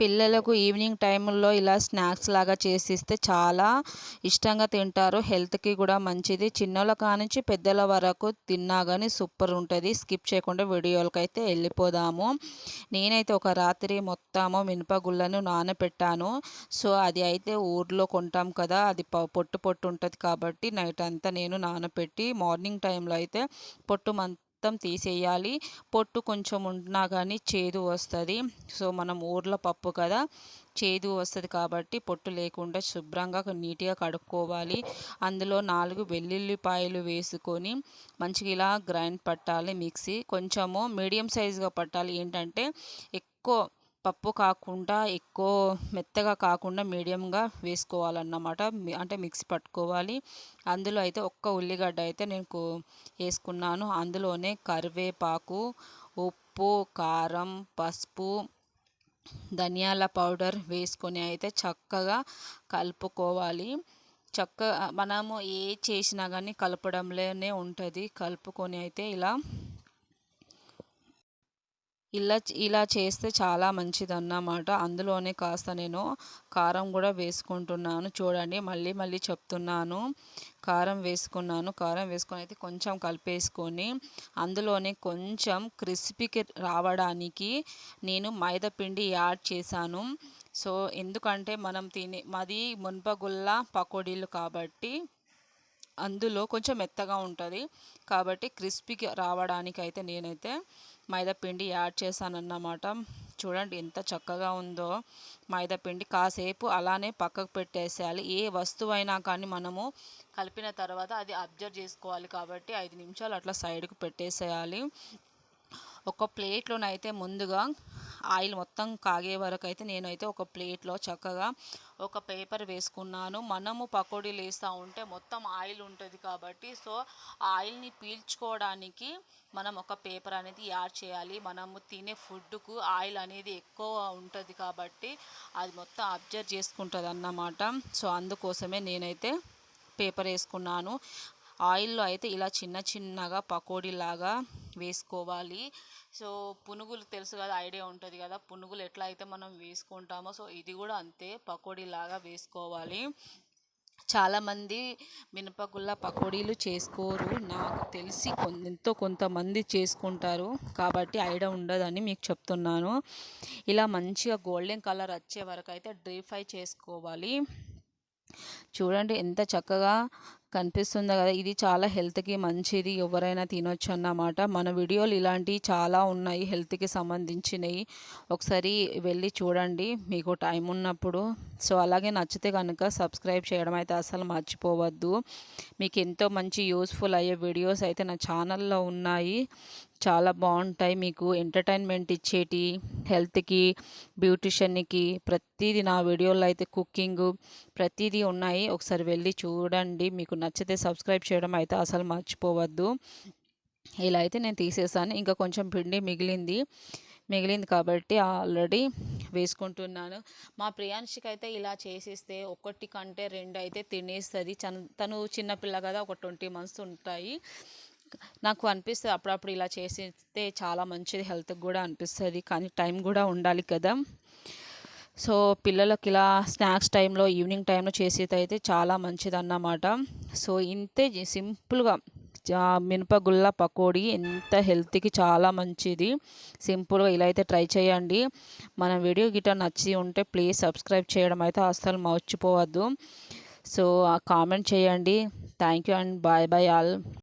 పిల్లలకు ఈవినింగ్ టైంలో ఇలా స్నాక్స్ లాగా చేసిస్తే చాలా ఇష్టంగా తింటారు. హెల్త్కి కూడా మంచిది. చిన్నోళ్ళ కానించి పెద్దల వరకు తిన్నా కానీ సూపర్ ఉంటుంది. స్కిప్ చేయకుండా వీడియోలకి అయితే వెళ్ళిపోదాము. నేనైతే ఒక రాత్రి మొత్తము మినపగుళ్ళను నానబెట్టాను సో అది అయితే ఊర్లో కొంటాం కదా అది పొట్టు పొట్టు ఉంటుంది కాబట్టి నైట్ అంతా నేను నానబెట్టి మార్నింగ్ టైంలో అయితే పొట్టు మొత్తం తీసేయాలి. పొట్టు కొంచెం ఉన్నా కానీ చేదు వస్తుంది. సో మనం ఊర్ల పప్పు కదా చేదు వస్తుంది కాబట్టి పొట్టు లేకుండా శుభ్రంగా నీట్గా కడుక్కోవాలి. అందులో నాలుగు వెల్లుల్లిపాయలు వేసుకొని మంచిగా ఇలా గ్రైండ్ పట్టాలి మిక్సీ. కొంచెము మీడియం సైజుగా పట్టాలి. ఏంటంటే ఎక్కువ పప్పు కాకుండా ఎక్కువ మెత్తగా కాకుండా మీడియంగా వేసుకోవాలన్నమాట. అంటే మిక్సీ పట్టుకోవాలి. అందులో అయితే ఒక్క ఉల్లిగడ్డ అయితే నేను వేసుకున్నాను. అందులోనే కరివేపాకు ఉప్పు కారం పసుపు ధనియాల పౌడర్ వేసుకొని అయితే చక్కగా కలుపుకోవాలి. చక్క మనము ఏ చేసినా కానీ కలపడంలోనే ఉంటుంది. కలుపుకొని అయితే ఇలా ఇలా ఇలా చేస్తే చాలా మంచిదన్నమాట. అందులోనే కాస్త నేను కారం కూడా వేసుకుంటున్నాను. చూడండి మళ్ళీ మళ్ళీ చెప్తున్నాను. కారం వేసుకున్నాను. కారం వేసుకొని అయితే కొంచెం కలిపేసుకొని అందులోనే కొంచెం క్రిస్పీకి రావడానికి నేను మైదా పిండి యాడ్ చేశాను. సో ఎందుకంటే మనం తినే మాది మున్పగుల్ల పకోడీలు కాబట్టి అందులో కొంచెం మెత్తగా ఉంటుంది. కాబట్టి క్రిస్పీకి రావడానికి అయితే నేనైతే మైదాపిండి యాడ్ చేశానన్నమాట. చూడండి ఎంత చక్కగా ఉందో మైదాపిండి. కాసేపు అలానే పక్కకు పెట్టేసేయాలి. ఏ వస్తువు అయినా కానీ మనము కలిపిన తర్వాత అది అబ్జర్వ్ చేసుకోవాలి కాబట్టి ఐదు నిమిషాలు అట్లా సైడ్కి పెట్టేసేయాలి. ఒక ప్లేట్లోనైతే ముందుగా ఆయిల్ మొత్తం కాగే వరకు అయితే నేనైతే ఒక ప్లేట్లో చక్కగా ఒక పేపర్ వేసుకున్నాను. మనము పకోడీలు వేస్తూ ఉంటే మొత్తం ఆయిల్ ఉంటుంది కాబట్టి సో ఆయిల్ని పీల్చుకోవడానికి మనం ఒక పేపర్ అనేది యాడ్ చేయాలి. మనము తినే ఫుడ్కు ఆయిల్ అనేది ఎక్కువ ఉంటుంది కాబట్టి అది మొత్తం అబ్జర్వ్ చేసుకుంటుంది అన్నమాట సో అందుకోసమే నేనైతే పేపర్ వేసుకున్నాను. ఆయిల్లో అయితే ఇలా చిన్న చిన్నగా పకోడీలాగా వేసుకోవాలి. సో పునుగులు తెలుసు కదా ఐడియా ఉంటుంది కదా పునుగులు ఎట్లా అయితే మనం వేసుకుంటామో సో ఇది కూడా అంతే పకోడీలాగా వేసుకోవాలి. చాలామంది మినపగుళ్ళ పకోడీలు చేసుకోరు. నాకు తెలిసి ఎంతో కొంతమంది చేసుకుంటారు. కాబట్టి ఐడియా ఉండదని మీకు చెప్తున్నాను. ఇలా మంచిగా గోల్డెన్ కలర్ వచ్చే వరకు అయితే డ్రీప్ ఫ్రై చేసుకోవాలి. చూడండి ఎంత చక్కగా కనిపిస్తుంది కదా ఇది చాలా హెల్త్కి మంచిది ఎవరైనా తినొచ్చు అన్నమాట. మన వీడియోలు ఇలాంటివి చాలా ఉన్నాయి హెల్త్కి సంబంధించినవి. ఒకసారి వెళ్ళి చూడండి మీకు టైం ఉన్నప్పుడు. సో అలాగే నచ్చితే కనుక సబ్స్క్రైబ్ చేయడం అయితే అసలు మర్చిపోవద్దు. మీకు ఎంతో మంచి యూస్ఫుల్ అయ్యే వీడియోస్ అయితే నా ఛానల్లో ఉన్నాయి. చాలా బాగుంటాయి. మీకు ఎంటర్టైన్మెంట్ ఇచ్చేటి హెల్త్కి బ్యూటిషియన్కి ప్రతిదీ నా వీడియోలో అయితే కుకింగ్ ప్రతిదీ ఉన్నాయి. ఒకసారి వెళ్ళి చూడండి. మీకు నచ్చితే సబ్స్క్రైబ్ చేయడం అయితే అసలు మర్చిపోవద్దు. ఇలా అయితే నేను తీసేసాను. ఇంకా కొంచెం పిండి మిగిలింది. మిగిలింది కాబట్టి ఆల్రెడీ వేసుకుంటున్నాను. మా ప్రియాంశికి అయితే ఇలా చేసిస్తే ఒకటి కంటే రెండు అయితే తినేస్తుంది. తను చిన్నపిల్ల కదా ఒక ట్వంటీ మంత్స్ ఉంటాయి. నాకు అనిపిస్తుంది అప్పుడప్పుడు ఇలా చేస్తే చాలా మంచిది హెల్త్కి కూడా అనిపిస్తుంది కానీ టైం కూడా ఉండాలి కదా. సో పిల్లలకి ఇలా స్నాక్స్ టైంలో ఈవినింగ్ టైంలో చేసేది అయితే చాలా మంచిది అన్నమాట సో ఇంతే సింపుల్గా. మినపగుళ్ళ పకోడీ ఎంత హెల్త్కి చాలా మంచిది. సింపుల్గా ఇలా అయితే ట్రై చేయండి. మన వీడియో గిట్ట నచ్చి ఉంటే ప్లీజ్ సబ్స్క్రైబ్ చేయడం అయితే అస్సలు మర్చిపోవద్దు. సో కామెంట్ చేయండి. Thank you and bye bye all.